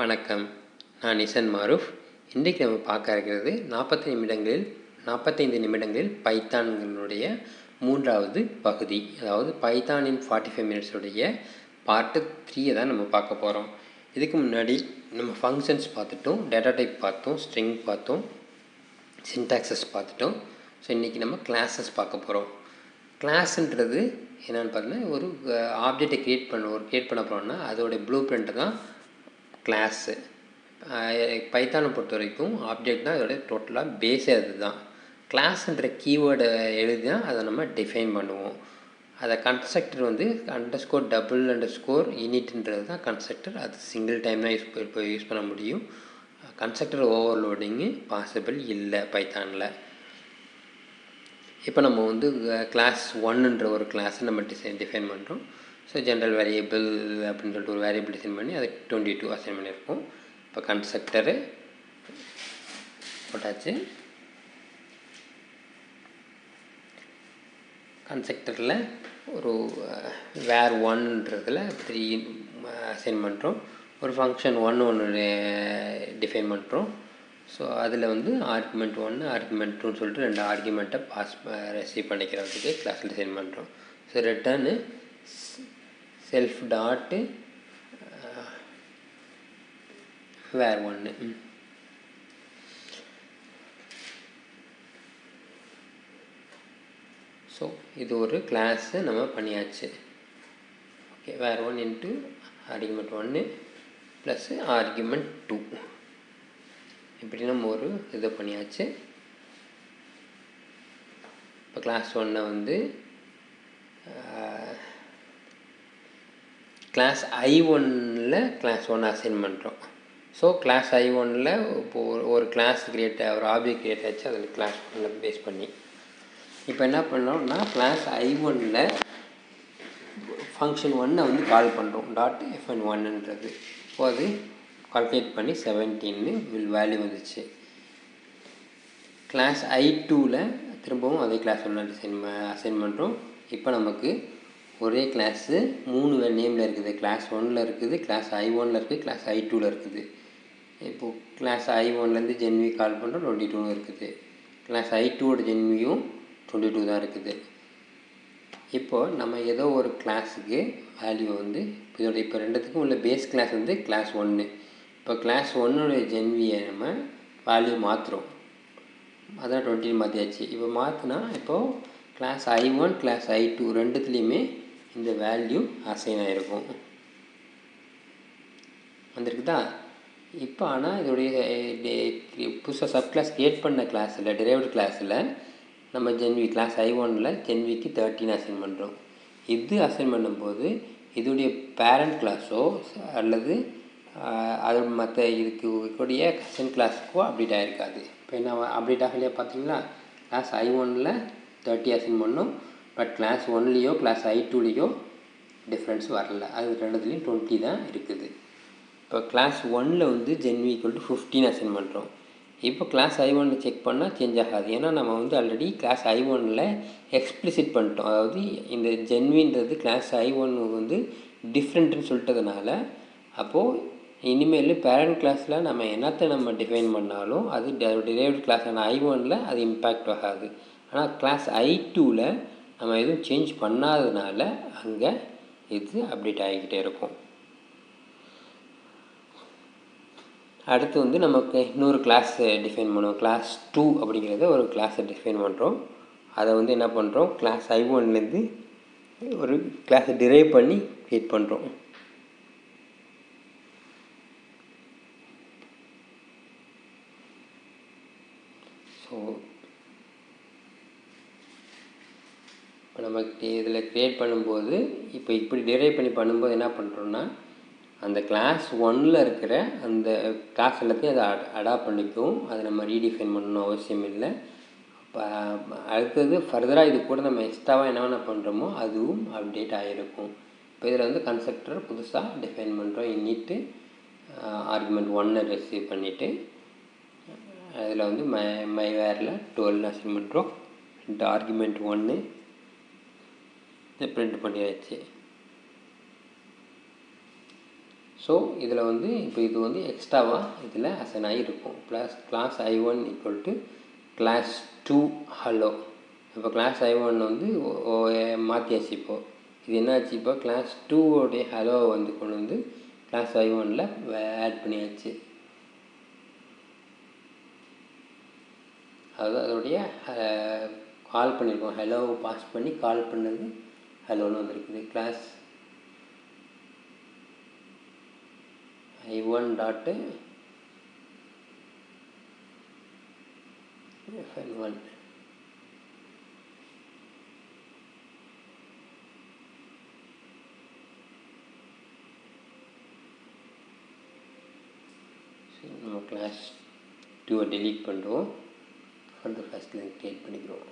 வணக்கம். நான் நிசன் மாரூஃப். இன்றைக்கு நம்ம பார்க்க இருக்கிறது நாற்பத்தி நிமிடங்களில் நாற்பத்தைந்து நிமிடங்களில் பைத்தான்களுடைய மூன்றாவது பகுதி. அதாவது பைத்தானின் ஃபார்ட்டி ஃபைவ் மினிட்ஸுடைய பார்ட்டு த்ரீயை தான் நம்ம பார்க்க போகிறோம் இதுக்கு முன்னாடி நம்ம ஃபங்க்ஷன்ஸ் பார்த்துட்டோம் டேட்டா டைப் பார்த்தோம் ஸ்ட்ரிங் பார்த்தோம் சின்டாக்சஸ் பார்த்துட்டோம். ஸோ இன்றைக்கி நம்ம கிளாஸஸ் பார்க்க போகிறோம் கிளாஸுன்றது என்னென்னு பார்த்தீங்கன்னா ஒரு ஆப்ஜெக்டை க்ரியேட் பண்ண ஒரு க்ரியேட் பண்ண போகிறோம்னா அதோடைய ப்ளூ பிரிண்ட்டு தான் கிளாஸு. பைத்தானை பொறுத்த வரைக்கும் ஆப்ஜெக்ட் தான் அதோட டோட்டலாக பேஸே அது தான் கிளாஸ்ன்ற கீவேர்டை எழுதி தான் அதை நம்ம டிஃபைன் பண்ணுவோம். அதை கன்ஸ்ட்ரக்டர் வந்து underscore double underscore யூனிட்ன்றது தான் கன்ஸ்ட்ரக்டர் அது சிங்கிள் டைம் தான் யூஸ் இப்போ யூஸ் பண்ண முடியும். கன்ஸ்ட்ரக்டர் ஓவர்லோடிங்கு பாசிபிள் இல்லை பைத்தானில். இப்போ நம்ம வந்து கிளாஸ் ஒன்னுன்ற ஒரு கிளாஸை நம்ம டிசைன் டிஃபைன் பண்ணுறோம் ஸோ ஜென்ரல் வேரியபிள் அப்படின்னு சொல்லிட்டு ஒரு வேரியபிள் டிசைன் பண்ணி அதுக்கு டுவெண்ட்டி டூ அசைன் பண்ணியிருக்கோம். இப்போ கன்ஸ்ட்ரக்டரு போட்டாச்சு. கன்ஸ்ட்ரக்டரில் ஒரு வேர் ஒன்ன்றதில் த்ரீ அசைன் பண்ணுறோம் ஒரு ஃபங்க்ஷன் ஒன் ஒன்று டிஃபைன் பண்ணுறோம் ஸோ அதில் வந்து ஆர்குமெண்ட் ஒன்று ஆர்குமெண்ட் டூன்னு சொல்லிட்டு ரெண்டு ஆர்குமெண்ட்டை பாஸ் ரெசீவ் பண்ணிக்கிறதுக்கு கிளாஸ் டிசைன் பண்ணுறோம் so return self dot var ஒன்று ஸோ இது ஒரு கிளாஸு நம்ம பண்ணியாச்சு. Okay var one into argument ஒன்று ப்ளஸ்ஸு ஆர்கியூமெண்ட் டூ இப்படி நம்ம ஒரு இது பண்ணியாச்சு. இப்போ கிளாஸ் ஒன்னை வந்து கிளாஸ் ஐ ஒன்னில் கிளாஸ் ஒன் அசைன் பண்ணுறோம் ஸோ கிளாஸ் ஐ ஒனில் இப்போது ஒரு கிளாஸ் கிரியேட் ஒரு ஆப்ஜெக்ட் கிரியேட் ஆச்சு அதில் கிளாஸ் ஒன்னில் பேஸ் பண்ணி. இப்போ என்ன பண்ணோம்னா கிளாஸ் ஐ ஒனில் ஃபங்க்ஷன் ஒன்னை வந்து கால் பண்ணுறோம் டாட் எஃப்என் ஒன்னுன்றது இப்போ அது கால்குலேட் பண்ணி செவன்டீன்னு வில் வேல்யூ வந்துச்சு. கிளாஸ் ஐ டூவில் திரும்பவும் அதே கிளாஸ் ஒன்று அசைன் அசைன் பண்ணுறோம் இப்போ நமக்கு ஒரே கிளாஸு மூணு நேமில் இருக்குது. கிளாஸ் ஒனில் இருக்குது கிளாஸ் ஐ ஒனில் இருக்குது கிளாஸ் ஐ டூவில் இருக்குது. இப்போது கிளாஸ் ஐ ஒன்லேருந்து ஜென்வி கால் பண்ணுறோம் டுவெண்ட்டி டூன்னு இருக்குது. கிளாஸ் ஐ டூவோட ஜென்வியும் டுவெண்ட்டி டூ தான் இருக்குது. இப்போது நம்ம ஏதோ ஒரு கிளாஸுக்கு வேல்யூ வந்து இதோட இப்போ ரெண்டுத்துக்கும் உள்ள பேஸ் கிளாஸ் வந்து கிளாஸ் ஒன்று இப்போ கிளாஸ் ஒன்னுடைய ஜென்வியை நம்ம வேல்யூ மாற்றுறோம் அதான் டுவெண்ட்டின்னு மாற்றியாச்சு இப்போ மாற்றினா இப்போது class I one class I two ரெண்டுத்துலேயுமே இந்த வேல்யூ அசைன் ஆகிருக்கும் வந்திருக்குதா? இப்போ ஆனால் இதோடைய புதுசாக சப் கிளாஸ் கிரியேட் பண்ண கிளாஸில் டிரைவ்டு கிளாஸில் நம்ம ஜென்வி கிளாஸ் ஐ ஒனில் ஜென்விக்கு தேர்ட்டின் அசைன் பண்ணுறோம் இது அசைன் பண்ணும்போது இதோடைய பேரண்ட் கிளாஸோ அல்லது அது மற்ற இதுக்கு கூடிய கசன் கிளாஸுக்கோ அப்டேட் ஆகிருக்காது இப்போ என்ன அப்டேட் ஆகலையா பார்த்தீங்கன்னா கிளாஸ் ஐ ஒனில் தேர்ட்டி அசைன் பண்ணோம். பட் கிளாஸ் ஒன்லேயோ கிளாஸ் ஐ டூலேயோ டிஃப்ரென்ஸ் வரல. அது ரெண்டுத்துலேயும் டுவெண்ட்டி தான் இருக்குது. இப்போ கிளாஸ் ஒனில் வந்து ஜென்வி ஈக்குவல் டு ஃபிஃப்டீன் அசைன் பண்ணுறோம் இப்போ கிளாஸ் ஐ ஒனில் செக் பண்ணால் சேஞ்ச் ஆகாது. ஏன்னா நம்ம வந்து ஆல்ரெடி கிளாஸ் ஐ ஒனில் எக்ஸ்பிளிசிட் பண்ணிட்டோம். அதாவது இந்த ஜென்வின்றது கிளாஸ் ஐ ஒன் வந்து டிஃப்ரெண்ட்டுன்னு சொல்லிட்டதுனால அப்போது இனிமேல் பேரண்ட் கிளாஸில் நம்ம என்னத்தை நம்ம டிஃபைன் பண்ணாலும் அது டிரைவ்டு கிளாஸான ஐ ஒனில் அது இம்பேக்ட் ஆகாது. ஆனால் கிளாஸ் ஐ டூவில் நம்ம எதுவும் சேஞ்ச் பண்ணாததுனால அங்கே இது அப்டேட் ஆகிக்கிட்டே இருக்கும். அடுத்து வந்து நமக்கு இன்னொரு கிளாஸ் டிஃபைன் பண்ணுவோம். கிளாஸ் டூ அப்படிங்கிறத ஒரு கிளாஸை டிஃபைன் பண்ணுறோம் அதை வந்து என்ன பண்ணுறோம் கிளாஸ் ஐ ஒன்லேருந்து ஒரு கிளாஸை டிரைவ் பண்ணி க்ரியேட் பண்ணுறோம் ஸோ இப்போ நம்ம இதில் க்ரியேட் பண்ணும்போது இப்போ இப்படி டிரைவ் பண்ணி பண்ணும்போது என்ன பண்ணுறோன்னா அந்த கிளாஸ் ஒன்னில் இருக்கிற அந்த கிளாஸ் எல்லாத்தையும் அதை அடாப்ட் பண்ணிக்கும். அதை நம்ம ரீடிஃபைன் பண்ணணும் அவசியம் இல்லை. இப்போ அடுத்தது ஃபர்தராக இது கூட நம்ம எக்ஸ்ட்ராவாக என்னென்ன பண்ணுறோமோ அதுவும் அப்டேட் ஆகிருக்கும் இப்போ இதில் வந்து கன்ஸ்ட்ரக்டர் புதுசாக டிஃபைன் பண்ணுறோம் இன்னிட்டு ஆர்குமெண்ட் ஒன்னை ரிசீவ் பண்ணிவிட்டு அதில் வந்து மை மை வேரில் டுவெல் அசைன் பண்ணுறோம் இந்த ஆர்குமெண்ட் ஒன்று இதை பிரிண்ட் பண்ணியாச்சு? ஸோ இதில் வந்து இப்போ இது வந்து எக்ஸ்ட்ராவாக இதில் அசைன் ஆகி இருக்கும் plus class I one equal to class two hello இப்போ கிளாஸ் ஐ ஒன் வந்து மாற்றியாச்சு இப்போது இது என்னாச்சு இப்போ? கிளாஸ் டூவோடைய ஹலோவை வந்து கொண்டு வந்து கிளாஸ் ஐ ஒனில் ஆட் பண்ணியாச்சு. அது அதோடைய கால் பண்ணியிருக்கோம் ஹலோவை பாஸ் பண்ணி கால் பண்ணது ஹலோன்னு வந்திருக்குது class I one dot FN one நம்ம கிளாஸ் டூவை டெலீட் பண்ணுறோம் ஃபர்தர் ஃபஸ்ட் லைன் க்ரியேட் பண்ணிக்கிறோம்.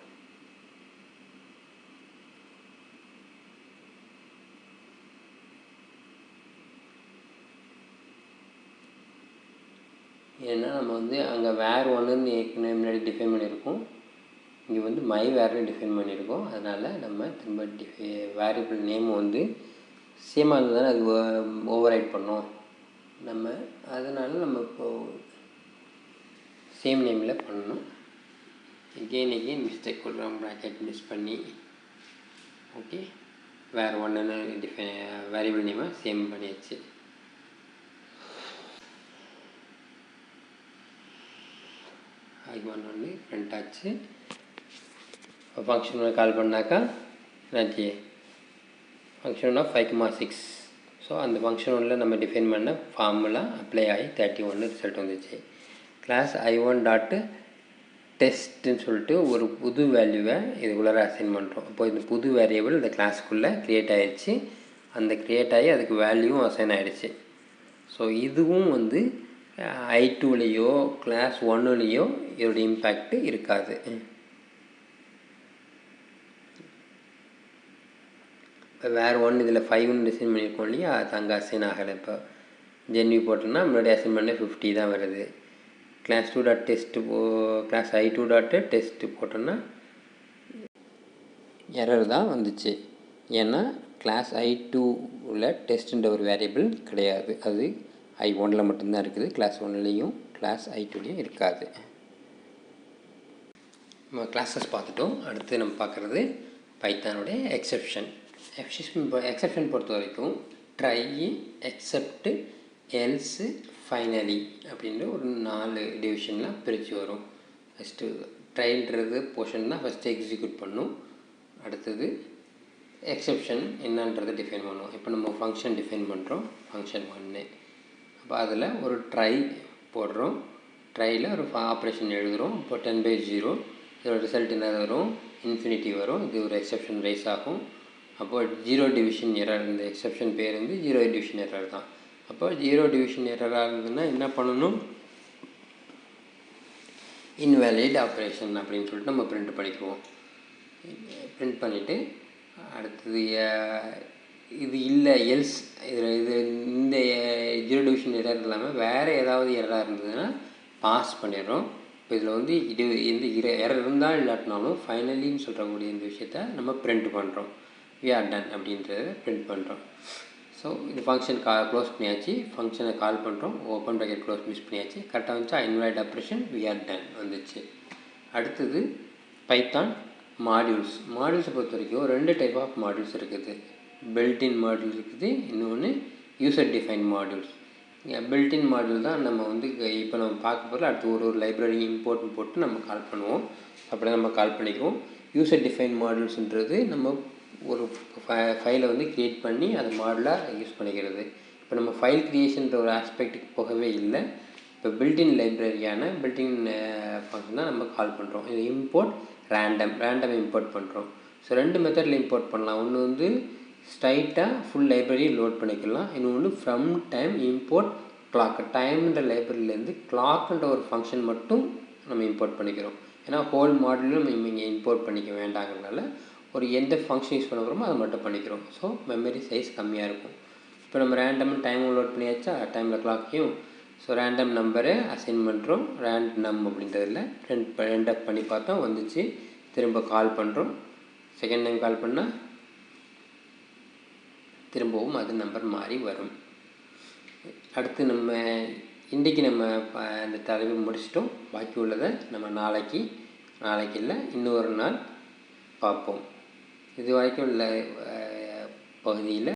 ஏன்னா நம்ம வந்து அங்கே வேர் ஒன்றுன்னு ஏற்கனவே முன்னாடி டிஃபைன் பண்ணியிருக்கோம். இங்கே வந்து மை வேர்னு டிஃபைன் பண்ணியிருக்கோம். அதனால் நம்ம திரும்ப டிஃபை வேரியபிள் நேம் வந்து சேமாக இருந்தால் அது ஓவர் ரைட் பண்ணோம். நம்ம அதனால் நம்ம இப்போது சேம் நேமில் பண்ணணும். எகெயின் எகெயின் மிஸ்டேக் கொடுக்குறோம் ப்ராக்கெட் மிஸ் பண்ணி ஓகே வேறு ஒன்றுன்னு டிஃபை வேரியபிள் நேமாக சேம் பண்ணியாச்சு. ஐஒன் ஒன்று ஃப்ரண்ட் ஆச்சு இப்போ ஃபங்க்ஷன் ஒன்று கால் பண்ணாக்கா என்னாச்சு ஃபங்க்ஷன் ஒன்றா ஃபைவ் மா சிக்ஸ் ஸோ அந்த ஃபங்க்ஷன் ஒன்றில் நம்ம டிஃபைன் பண்ண ஃபார்முலா அப்ளை ஆகி தேர்ட்டி ஒன்று ரிசல்ட் வந்துச்சு கிளாஸ் ஐ ஒன் டாட்டு டெஸ்ட்டுன்னு சொல்லிட்டு ஒரு புது வேல்யூவை இதுக்குள்ளே அசைன் பண்ணுறோம் அப்போ இந்த புது வேரியபிள் இந்த கிளாஸுக்குள்ளே க்ரியேட் ஆகிடுச்சு அந்த க்ரியேட் ஆகி அதுக்கு வேல்யூவும் அசைன் ஆகிடுச்சு ஸோ இதுவும் வந்து ஐ டூலேயோ கிளாஸ் ஒன்னுலேயோ இதோடைய இம்பேக்ட் இருக்காது. இப்போ வேறு ஒன்று இதில் ஃபைவ்னு டிசைன் பண்ணியிருக்கோம் இல்லையா? அது அங்கே அசைன் ஆகலை. இப்போ ஜென்வி போட்டோம்னா முன்னாடி அசைன் பண்ண ஃபிஃப்டி தான் வருது. கிளாஸ் டூ டாட் டெஸ்ட்டு போ class I two dot test போட்டோன்னா எரர் தான் வந்துச்சு. ஏன்னா கிளாஸ் ஐ டூவில் டெஸ்ட்டுன்ற ஒரு வேரியபிள் கிடையாது. அது ஐ ஒனில் மட்டும்தான் இருக்குது. கிளாஸ் ஒன்லேயும் கிளாஸ் ஐ டூலேயும் இருக்காது. நம்ம கிளாஸஸ் பார்த்துட்டோம். அடுத்து நம்ம பார்க்குறது பைத்தானுடைய எக்ஸெப்ஷன் எக்ஸெப்ஷன் எக்ஸெப்ஷன் பொறுத்த வரைக்கும் ட்ரை எக்ஸப்ட்டு எல்ஸு ஃபைனலி அப்படின்ற ஒரு நாலு டிவிஷன்லாம் பிரித்து வரும். ஃபஸ்ட்டு ட்ரைன்றது போர்ஷன் தான் ஃபஸ்ட்டு எக்ஸிக்யூட் பண்ணும். அடுத்தது எக்ஸெப்ஷன் என்னன்றதை டிஃபைன் பண்ணுவோம் இப்போ நம்ம ஃபங்க்ஷன் டிஃபைன் பண்ணுறோம் ஃபங்க்ஷன் ஒன்று அப்போ அதில் ஒரு ட்ரை போடுறோம். ட்ரையில் ஒரு ஆப்ரேஷன் எழுதுகிறோம் இப்போ டென் பை ஜீரோ இதோட ரிசல்ட் என்ன வரும்? இன்ஃபினிட்டி வரும். இது ஒரு எக்ஸெப்ஷன் ரைஸ் ஆகும். அப்போ ஜீரோ டிவிஷன் எரர் இந்த எக்ஸெப்ஷன் பேர் வந்து ஜீரோ டிவிஷன் எரர் தான். அப்போ ஜீரோ டிவிஷன் எரராக இருந்ததுன்னா என்ன பண்ணணும்? இன்வேலிட் ஆப்ரேஷன் அப்படின்னு சொல்லிட்டு நம்ம பிரிண்ட் பண்ணிக்குவோம். பிரிண்ட் பண்ணிவிட்டு அடுத்தது இது இல்லை எல்ஸ். இதில் இது இந்த ஜீரோ டிவிஷன் எரர் இல்லாமல் வேறு ஏதாவது எரராக இருந்ததுன்னா பாஸ் பண்ணிடுறோம். இப்போ இதில் வந்து இது எந்த இர எரர் இருந்தால் இல்லாட்டினாலும் ஃபைனலின்னு சொல்கிறக்கூடிய இந்த விஷயத்த நம்ம பிரிண்ட் பண்ணுறோம் வி ஆர் டன் அப்படின்றத பிரிண்ட் பண்ணுறோம் ஸோ இந்த ஃபங்க்ஷன் கா க்ளோஸ் பண்ணியாச்சு. ஃபங்க்ஷனை கால் பண்ணுறோம் ஓப்பன் ப்ராக்கெட் க்ளோஸ் மிஸ் பண்ணியாச்சு. கரெக்டாக வந்துச்சா? Invite operation we are done வந்துச்சு. அடுத்தது பைத்தான் மாடியூல்ஸ் மாடியூல்ஸை பொறுத்த வரைக்கும் ரெண்டு டைப் ஆஃப் மாடியூல்ஸ் இருக்குது. பில்டின் மாடியூல் இருக்குது. இன்னொன்று user define modules built in module தான் நம்ம வந்து இப்போ நம்ம பார்க்க போகிற அடுத்து ஒரு ஒரு லைப்ரரி இம்போர்ட்னு போட்டு நம்ம கால் பண்ணுவோம். அப்படி நம்ம கால் பண்ணிக்குவோம். யூசர் டிஃபைன் மாடியூல்ஸ்ன்றது நம்ம ஒரு ஃபைலை வந்து க்ரியேட் பண்ணி அதை மாடலாக யூஸ் பண்ணிக்கிறது. இப்போ நம்ம ஃபைல் க்ரியேஷன்ற ஒரு ஆஸ்பெக்ட்டுக்கு போகவே இல்லை. இப்போ பில்டின் லைப்ரரியான பில்டின் ஃபங்க்ஷன் தான் நம்ம கால் பண்ணுறோம் இது இம்போர்ட் ரேண்டம் ரேண்டம் இம்போர்ட் பண்ணுறோம் ஸோ ரெண்டு மெத்தடில் இம்போர்ட் பண்ணலாம். ஒன்று வந்து ஸ்ட்ரைட்டாக ஃபுல் லைப்ரரி லோட் பண்ணிக்கலாம். இன்னொன்று ஃப்ரம் டைம் இம்போர்ட் கிளாக் டைம்ன்ற லைப்ரரியிலேருந்து கிளாக்ன்ற ஒரு ஃபங்க்ஷன் மட்டும் நம்ம இம்போர்ட் பண்ணிக்கிறோம். ஏன்னா ஹோல் மாடலும் நம்ம இங்கே இம்போர்ட் பண்ணிக்க வேண்டாங்கிறதுனால ஒரு எந்த ஃபங்க்ஷன் யூஸ் பண்ண போகிறோமோ அதை மட்டும் பண்ணிக்கிறோம். ஸோ மெமரி சைஸ் கம்மியாக இருக்கும். இப்போ நம்ம ரேண்டம் டைம் லோட் பண்ணியாச்சா? டைமில் கிளாக்கையும் ஸோ ரேண்டம் நம்பரை அசைன் பண்ணுறோம் ரேண்ட் நம் அப்படின்றதில் ரெண்ட் ரெண்ட் பண்ணி பார்த்தோம் வந்துச்சு. திரும்ப கால் பண்ணுறோம் செகண்ட் டைம் கால் பண்ணால் திரும்பவும் அது நம்பர் மாறி வரும். அடுத்து நம்ம இன்றைக்கி நம்ம ப- அந்த தலைவை முடிச்சிட்டோம். பாக்கி உள்ளதை நம்ம நாளைக்கு நாளைக்கு இல்லை இன்னொரு நாள் பார்ப்போம். இது வரைக்கும் உள்ள பகுதியில்